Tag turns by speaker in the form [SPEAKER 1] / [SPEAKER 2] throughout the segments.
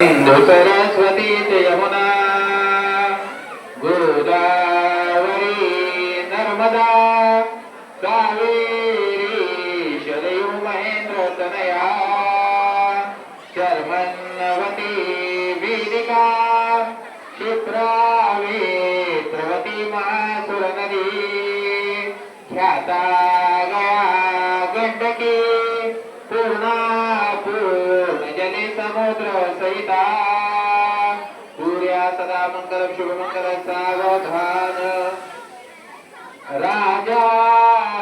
[SPEAKER 1] सिंधु सरस्वती च यमुना गोदावरी नर्मदा कावेरी शरयू महेंद्र तनया शर्मन्वती वेदिका क्षिप्रावे महासुर नदी ख्याता गया गंडकी पूर्णा पूर्ण समुद्र सहिता सूर्या सदा मंगलम शुभमंगल सावधान राजा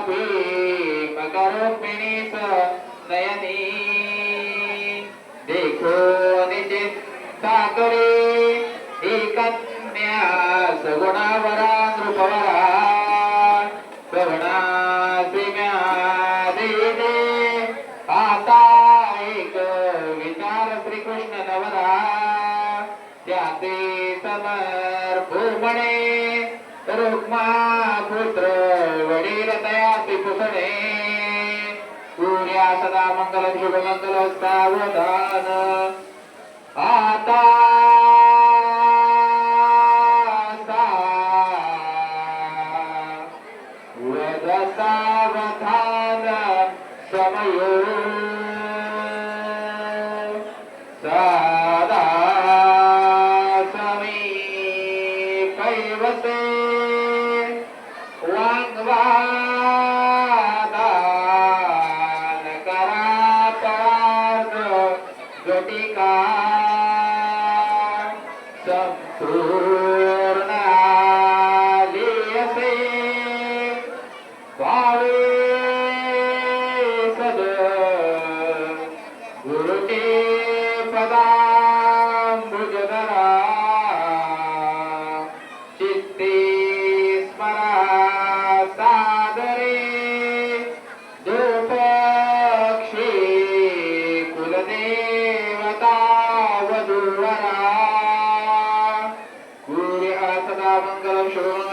[SPEAKER 1] भीम करुणिणीस नयनी देखो निश्चित सागरे ही कन्या सगुणावरा नृपवरा त्याचे भूमणे रुक्मा पुत्र वडील तयासी पुसणे सूर्या सदा मंगल शुभ मंगल सावधान. आता सावधान समयो. सा. समीपैवसे वाग्वादान करापार्द परार्थ जटिका संपूर्णालीयसे स्वावे सद गुरुते पदाम्बुजधरा वधूवरा सूर्य सदा मंगलम शुभमंगलम